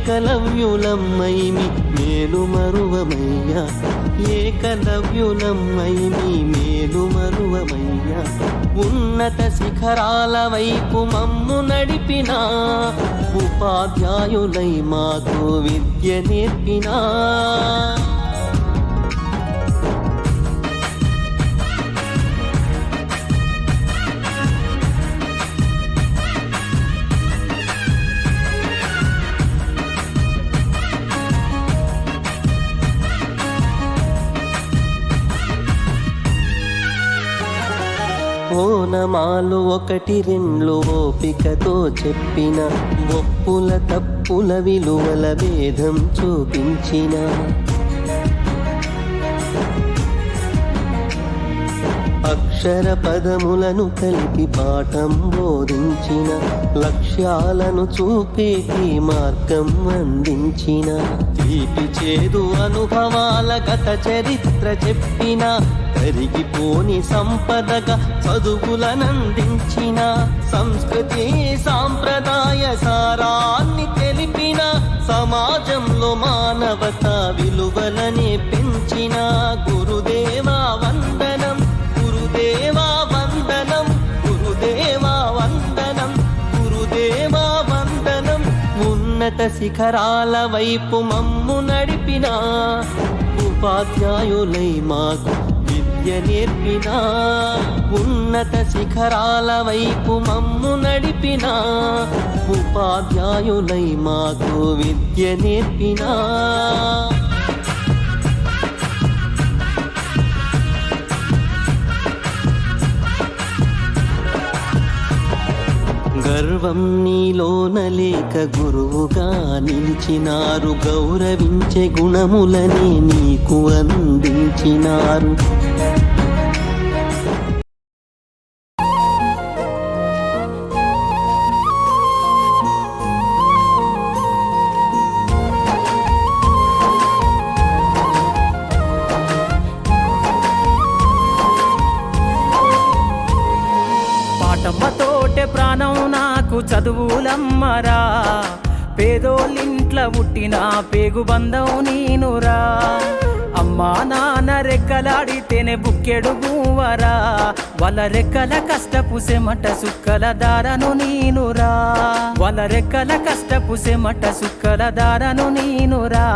ఏకలవ్యులమ్మైమి మేలు మరువమయ్యా. ఏకలవ్యులమ్మైమి మేలు మరువమయ్యా. ఉన్నత శిఖరాల వైపు మమ్ము నడిపిన. ఉపాధ్యాయులై మాకు విద్య నేర్పినా. ఓనమాలు ఒకటి రెండు ఓపికతో చెప్పిన ఒప్పుల తప్పుల విలువల భేదం చూపించిన. అక్షర పదములను కలిపి పాఠం బోధించిన లక్ష్యాలను చూపేటి మార్గం అందించిన. తీపి చేదు అనుభవాల గత చరిత్ర చెప్పిన కరిగిపోని సంపదగా చదువులనందించిన. సంస్కృతి సాంప్రదాయ సారాన్ని తెలిపిన సమాజంలో మానవత ఉన్నత శిఖరాల వైపు మమ్ము నడిపిన. ఉపాధ్యాయులై మాకు విద్య నేర్పిన. ఉన్నత శిఖరాల వైపు మమ్ము నడిపిన. ఉపాధ్యాయులై మాకు విద్య నేర్పినా. గర్వం నీలోన లేక గురువుగా నిలిచినారు. గౌరవించే గుణములనే నీకు అందించినారు. పాటమ్మతోటే ప్రాణం నాకు చదువులమ్మరా. పేదోళ్ళింట్ల పుట్టిన పేగు బంధం నేనురా. అమ్మా నాన్న రెక్కలాడితేనే బుక్కెడు గువ్వరా వాళ్ళ రెక్కల కష్టపు సెమట సుక్కల దారను నేనురా. వాళ్ళ రెక్కల కష్టపు సెమట సుక్కల దారను నేనురా.